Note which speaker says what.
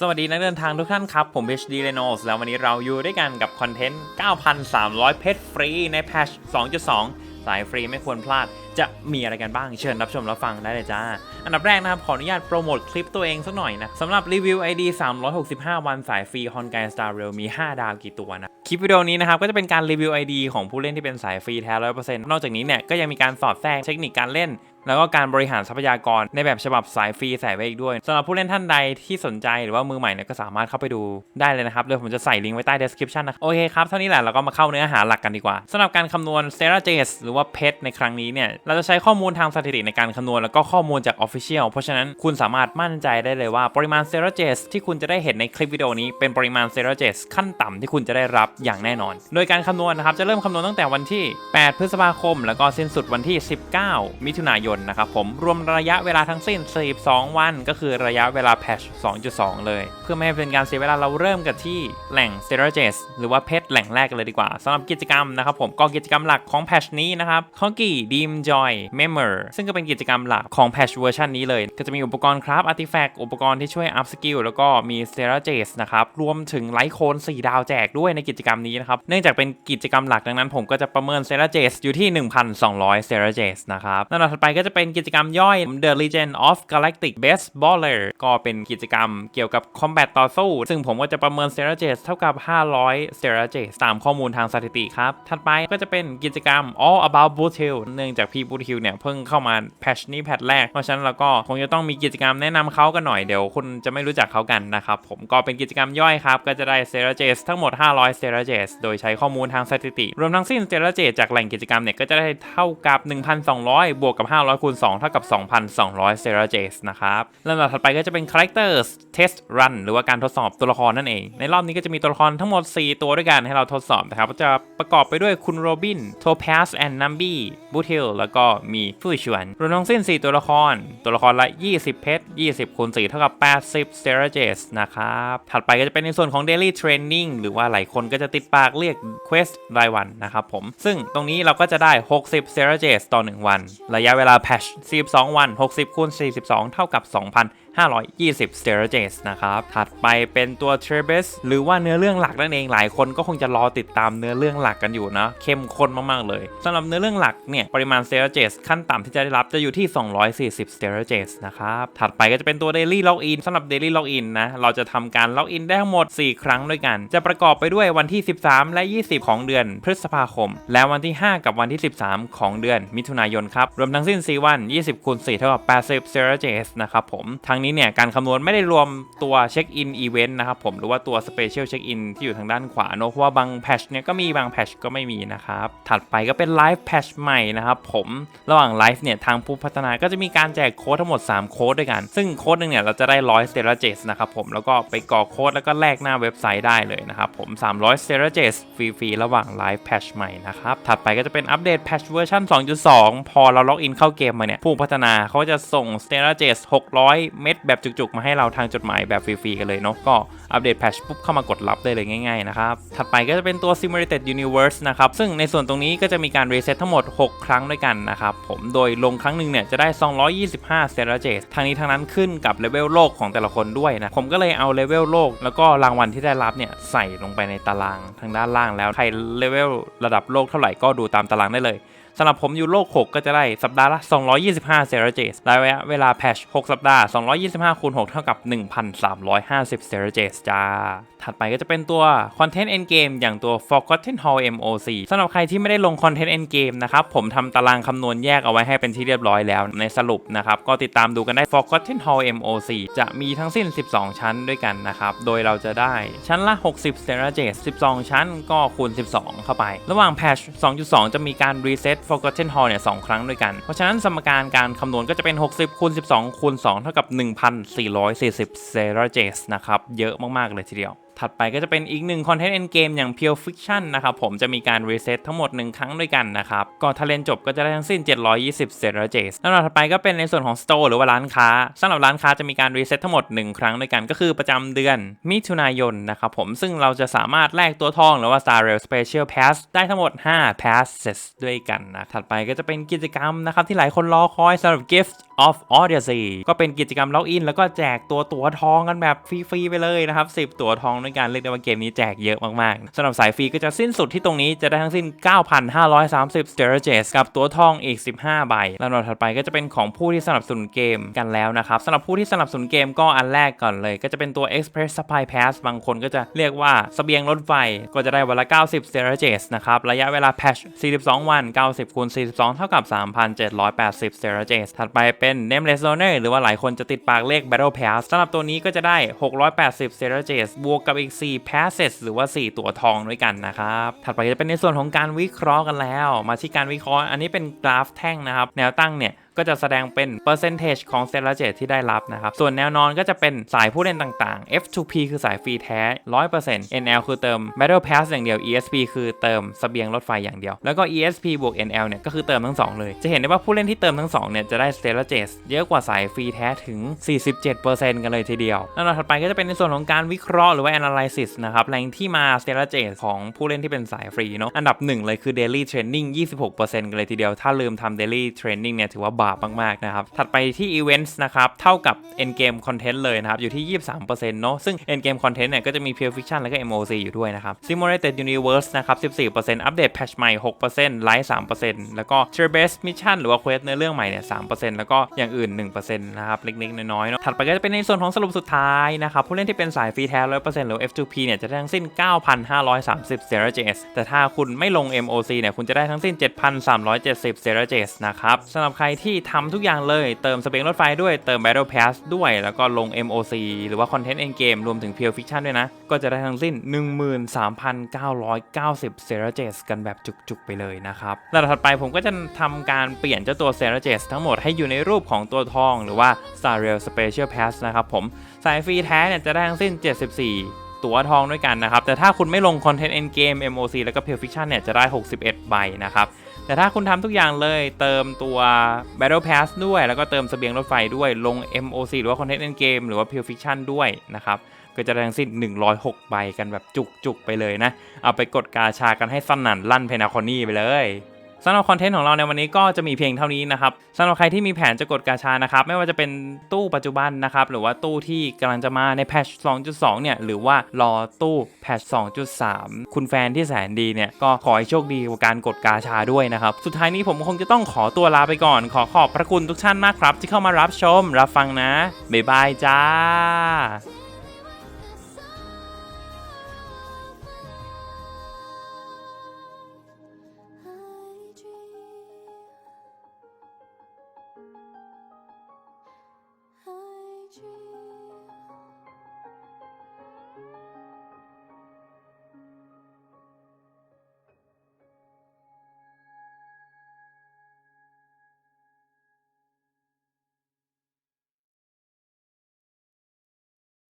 Speaker 1: สวัสดีนักเดินทางทุกท่านครับ ผม HD r e n o l d s แล้ววันนี้เราอยู่ด้วยกันกับคอนเทนต์ 9,300 เพชรฟรีในแพช2.2 สายฟรีไม่ควรพลาด จะมีอะไรกันบ้างเชิญรับชมรับฟังได้เลยจ้า อันดับแรกนะครับ ขออนุญาตโปรโมทคลิปตัวเองสักหน่อยนะสำหรับรีวิว ID 365 วันสายฟรี h o n g a i Star Rail มี 5 ดาวกี่ตัวนะคลิปวิดีโอนี้นะครับก็จะเป็นการรีวิว ID ของผู้เล่นที่เป็นสายฟรีแท้100%นอกจากนี้เนี่ยก็ยังมีการสอดแทรกเทคนิคการเล่น แล้วก็การบริหารทรัพยากรในแบบฉบับสายฟรีใส่ไว้อีกด้วยสำหรับผู้เล่นท่านใดที่สนใจหรือว่ามือใหม่เนี่ยก็สามารถเข้าไปดูได้เลยนะครับเดี๋ยวผมจะใส่ลิงก์ไว้ใต้ description นะครับโอเคครับเท่านี้แหละเราก็มาเข้าเนื้อหาหลักกันดีกว่าสำหรับการคำนวณ s t e r a j a s หรือว่าเพชรในครั้งนี้เนี่ยเราจะใช้ข้อมูลทางสถิติในการคำนวณแล้วก็ข้อมูลจาก Official เพราะฉะนั้นคุณสามารถมั่นใจได้เลยว่าปริมาณ s t e r a j a s ที่คุณจะได้เห็นในคลิปวิดีโอนี้เป็นปริมาณ s t e r a j a s ขั้นต่ำที่คุณจะได้รับอย่างแน่นอน โดยการคำนวณนะครับจะเริ่มคำนวณตั้งแต่วันที่ 8 พฤษภาคม แล้วก็สิ้นสุดวันที่ 19 มิถุนายนนะครับผมรวมระยะเวลาทั้งสิ้น 42 วัน ก็คือระยะเวลาแพช2.2 เลย เพื่อไม่ให้เป็นการเสียเวลาเราเริ่มกันที่แหล่ง s t e r a j e s หรือว่าเพชรแหล่งแรกเลยดีกว่าสำหรับกิจกรรมนะครับผมก็กิจกรรมหลักของแพชนี้นะครับคอกี้ดีมจอยเมมเมอร์ซึ่งก็เป็นกิจกรรมหลักของแพชเวอร์ชันนี้เลย ก็จะมีอุปกรณ์ครับอาร์ติแฟกต์อุปกรณ์ที่ช่วยอัพสกิลแล้วก็มี s t e r a j e s นะครับรวมถึงไลท์โคน4 ดาวแจกด้วยในกิจกรรมนี้นะครับเนื่องจากเป็นกิจกรรมหลักดังนั้นผมก็จะประเมิน s t e r a j e s อยู่ที่ 1,200 s t e r a j e s นะครับลำดับถัดไปก็จะจะเป็นกิจกรรมย่อย The Legend of Galactic Baseballer ก็เป็นกิจกรรมเกี่ยวกับ Combat ต่อสู้ ซึ่งผมก็จะประเมิน s t e r a j e s เท่ากับ 500 s t e r a j e s ตามข้อมูลทางสถิติครับ ถัดไปก็จะเป็นกิจกรรม All About b o o t i l เนื่องจากพี่ b o o t i l เนี่ยเพิ่งเข้ามาแพชนี้แพทแรก เพราะฉะนั้นเราก็คงจะต้องมีกิจกรรมแนะนำเขากันหน่อยเดี๋ยวคุณจะไม่รู้จักเขากันนะครับผมก็เป็นกิจกรรมย่อยครับ ก็จะได้ s t e r a j e s ทั้งหมด 500 s t e r a j e s โดยใช้ข้อมูลทางสถิติ รวมทั้งสิ้น s t e r a j e s จากแหล่งกิจกรรมเนี่ยก็จะได้เท่ากับ 1,200 บวกกับ 500คูณ2เท่ากับ 2,200 s t e r a j e s นะครับลำดับถัดไปก็จะเป็น Characters Test Run หรือว่าการทดสอบตัวละครนั่นเอง ในรอบนี้ก็จะมีตัวละครทั้งหมด 4 ตัวด้วยกันให้เราทดสอบนะครับ จะประกอบไปด้วยคุณโรบิน โทพ z สแอนนัมบี้บูเทลแล้วก็มีฟูชวนรวมทั้งสิ้น 4 ตัวละคร ตัวละครละ 20 เพชร 20คูณ4เท่ากับ 80 s t e r a j e s นะครับ ถัดไปก็จะเป็นในส่วนของ Daily Training หรือว่าหลายคนก็จะติดปากเรียก Quest รายวันนะครับผม ซึ่งตรงนี้เราก็จะได้ 60 s t e r a j e s ต่อ 1 วัน ระยะเวลาแพช42 วัน 60คูณ42 เท่ากับ2,000 520 s t e r a j e s นะครับ ถัดไปเป็นตัว t r e b e s หรือว่าเนื้อเรื่องหลักนั่นเอง หลายคนก็คงจะรอติดตามเนื้อเรื่องหลักกันอยู่นะ เข้มข้นมาก ๆ เลยสำหรับเนื้อเรื่องหลักเนี่ย ปริมาณ s t e r a j e s ขั้นต่ำที่จะได้รับจะอยู่ที่ 240 s t e r a j e s นะครับ ถัดไปก็จะเป็นตัว Daily Login สำหรับ Daily Login นะ เราจะทำการ Login ได้ทั้งหมด 4 ครั้งด้วยกัน จะประกอบไปด้วยวันที่ 13 และ 20 ของเดือนพฤษภาคม และวันที่ 5 กับวันที่ 13 ของเดือนมิถุนายนครับ รวมทั้งสิ้น 4 วัน 20คูณ4เท่ากับ80 s t e r a j e s นะครับผมทั้งนี้เนี่ยการคำนวณไม่ได้รวมตัวเช็คอินอีเวนต์นะครับผมหรือว่าตัวสเปเชียลเช็คอินที่อยู่ทางด้านขวาเนอะเพราะว่าบางแพชเนี่ยก็มีบางแพชก็ไม่มีนะครับ ถัดไปก็เป็นไลฟ์แพชใหม่นะครับผมระหว่างไลฟ์เนี่ยทางผู้พัฒนาก็จะมีการแจกโค้ดทั้งหมด 3 โค้ดด้วยกัน ซึ่งโค้ดหนึ่งเนี่ยเราจะได้100 s t e r a j e s นะครับผมแล้วก็ไปกรอกโค้ดแล้วก็แลกหน้าเว็บไซต์ได้เลยนะครับผม300 s t e r a j e s ฟรีๆระหว่างไลฟ์แพชใหม่นะครับถัดไปก็จะเป็นอัปเดตแพชเวอร์ชัน2.2 พอเราล็อกอินเข้าเกมมาเนี่ยผู้พัฒนาเขาจะส่ง s t e r a j e s 600 เม็ดแบบจุกๆ มาให้เราทางจดหมายแบบฟรีๆ กันเลยเนาะก็อัปเดตแพชปุ๊บเข้ามากดรับได้เลยง่ายๆนะครับ ถัดไปก็จะเป็นตัว Simulated Universe นะครับ ซึ่งในส่วนตรงนี้ก็จะมีการรีเซ็ตทั้งหมด 6 ครั้งด้วยกันนะครับผมโดยลงครั้งหนึ่งเนี่ยจะได้ 225 s t e r a j e ทางนี้ทางนั้นขึ้นกับเลเวลโลกของแต่ละคนด้วยนะผมก็เลยเอาเลเวลโลกแล้วก็รางวัลที่ได้รับเนี่ยใส่ลงไปในตารางทางด้านล่างแล้วใครเลเวลระดับโลกเท่าไหร่ก็ดูตามตารางได้เลย สำหรับผมอยู่โลก6ก็จะได้สัปดาห์ละ 225 เซราเจสระยะเวลาแพช6สัปดาห์ 225คูณ6เท่ากับ 1,350 เซราเจสจ้า ถัดไปก็จะเป็นตัว Content End Game อย่างตัว Forgotten Hall MOC สำหรับใครที่ไม่ได้ลง Content End Game นะครับ ผมทำตารางคำนวณแยกเอาไว้ให้เป็นที่เรียบร้อยแล้วในสรุปนะครับ ก็ติดตามดูกันได้ Forgotten Hall MOC จะมีทั้งสิ้น 12 ชั้นด้วยกันนะครับ โดยเราจะได้ชั้นละ 60 s t e r a j e s 12 ชั้นก็คูณ 12 เข้าไป ระหว่างแพช2.2 จะมีการ reset Forgotten Hall เนี่ยสครั้งด้วยกัน เพราะฉะนั้นสมการการคำนวณก็จะเป็น 60คูณ12คูณ2เท่ากับ 1,440 s e r a j e s นะครับ เยอะมาก ๆ เลยทีเดียว ถัดไปก็จะเป็นอีกหนึ่งคอนเทนต์เอ็นเกมอย่าง Pure Fiction นะครับผมจะมีการรีเซ็ตทั้งหมด 1 ครั้งด้วยกันนะครับก็ถ้าเลนจบก็จะได้ทั้งสิ้น 720 s e r a j e s แล้วถัดไปก็เป็นในส่วนของ Store หรือว่าร้านค้าสำหรับร้านค้าจะมีการรีเซ็ตทั้งหมด 1 ครั้งด้วยกันก็คือประจำเดือนมิถุนายนนะครับผมซึ่งเราจะสามารถแลกตัวทองหรือว่า Star Rail Special Pass ได้ทั้งหมด 5 passes ด้วยกันนะถัดไปก็จะเป็นกิจกรรมนะครับที่หลายคนรอคอยสำหรับ Gift of Odyssey ก็เป็นกิจกรรมล็อกอินแล้วก็แจกตัวตั๋วทองกันแบบฟรีๆไปเลยนะครับ10 ตั๋วทองด้วยกันเรียกได้ว่าเกมนี้แจกเยอะมากๆสำหรับสายฟรีก็จะสิ้นสุดที่ตรงนี้จะได้ทั้งสิ้น 9,530 Sterages กับตัวทองอีก 15 ใบลำดับถัดไปก็จะเป็นของผู้ที่สนับสนุนเกมกันแล้วนะครับสำหรับผู้ที่สนับสนุนเกมก็อันแรกก่อนเลย ก็จะเป็นตัว Express Supply Pass บางคนก็จะเรียกว่าเสบียงรถไฟก็จะได้วันละ 90 Sterages นะครับระยะเวลา patch 42 วัน 90คูณ42 เท่ากับ 3,780 Sterages ถัดไปเป็น Nameless Loner หรือว่าหลายคนจะติดปากเลข Battle Pass สำหรับตัวนี้ก็จะได้ 680 Sterages บวกกับอีก 4 Passes หรือว่า 4 ตัวทองด้วยกันนะครับ ถัดไปจะเป็นในส่วนของการวิเคราะห์กันแล้ว มาที่การวิเคราะห์ อันนี้เป็นกราฟแท่งนะครับ แนวตั้งเนี่ย ก็จะแสดงเป็น percentage ของเซ l เจตที่ได้รับนะครับ ส่วนแนวนอนก็จะเป็นสายผู้เล่นต่างๆ F2P คือสายฟรีแท้ 100% NL คือเติม Battle Pass อย่างเดียว ESP คือเติมเสบียงรถไฟอย่างเดียว แล้วก็ ESP บวก NL เนี่ยก็คือเติมทั้ง 2 เลย จะเห็นได้ว่าผู้เล่นที่เติมทั้ง 2 เนี่ยจะได้เซ l เจตเยอะกว่าสายฟรีแท้ถึง 47%กันเลยทีเดียวแล้วถัดไปก็จะเป็นในส่วนของการวิเคราะห์หรือว่า analysis นะครับแหล่งที่มาเซ l เจตของผู้เล่นที่เป็นสายฟรีเนาะอันดับหนึ่งเลยคือ daily training 26%กันเลยทีเดียวถ้าลืมทำ daily training เนี่ยถือว่าบาปมากๆนะครับ ถัดไปที่ events นะครับเท่ากับ end game content เลยนะครับ อยู่ที่ 23%เนาะซึ่ง end game content เนี่ยก็จะมี pure fiction แล้วก็ MOC อยู่ด้วยนะครับ simulated universe นะครับ 14%อัปเดต patch ใหม่6% live 3%แล้วก็ tier based mission หรือว่า quest เนื้อเรื่องใหม่เนี่ย 3%แล้วก็อย่างอื่น 1%นะครับเล็กๆน้อยๆเนาะถัดไปก็จะเป็นในส่วนของสรุปสุดท้ายนะครับผู้เล่นที่เป็นสายฟรีแท้100%หรือ F2P เนี่ยจะได้ทั้งสิ้น 9,530 Sterages แต่ถ้าคุณไม่ลง MOC เนี่ยคุณจะได้ทั้งสิ้น 7,370 Sterages นะครับสำหรับใครที่ทำทุกอย่างเลย เติมสเปงรถไฟด้วยเติม Battle Pass ด้วย แล้วก็ลง MOC หรือว่า Content End Game รวมถึง Pure Fiction ด้วยนะ ก็จะได้ทั้งสิ้น 13,990 Sterages กันแบบจุกๆไปเลยนะครับแล้วถัดไปผมก็จะทำการเปลี่ยนเจ้าตัว Sterages ทั้งหมดให้อยู่ในรูปของตัวทอง หรือว่า Star Rail Special Pass นะครับผมสายฟรีแท้เนี่ยจะได้ทั้งสิ้น 74ตั๋วทองด้วยกันนะครับ แต่ถ้าคุณไม่ลง Content End Game MOC แล้วก็ Pure Fiction เนี่ย จะได้ 61 ใบนะครับ แต่ถ้าคุณทำทุกอย่างเลยเติมตัว Battle Pass ด้วย แล้วก็เติมเสบียงรถไฟด้วยลง MOC หรือว่า Content End Game หรือว่า Pure Fiction ด้วยนะครับ ก็จะได้ทั้งสิ้น 106 ใบกันแบบจุกๆ ไปเลยนะ เอาไปกดกาชากันให้สนั่นลั่นเพนาคอนี่ไปเลย สำหรับคอนเทนต์ของเราในวันนี้ก็จะมีเพียงเท่านี้นะครับสำหรับใครที่มีแผนจะกดกาชานะครับไม่ว่าจะเป็นตู้ปัจจุบันนะครับหรือว่าตู้ที่กำลังจะมาในแพทช2.2 เนี่ยหรือว่ารอตู้แพทช2.3 คุณแฟนที่แสนดีเนี่ยก็ขอให้โชคดีกับการกดกาชาด้วยนะครับสุดท้ายนี้ผมคงจะต้องขอตัวลาไปก่อน ขอขอบพระคุณทุกท่านมากครับ ที่เข้ามารับชมรับฟังนะบ๊ายบายจ้า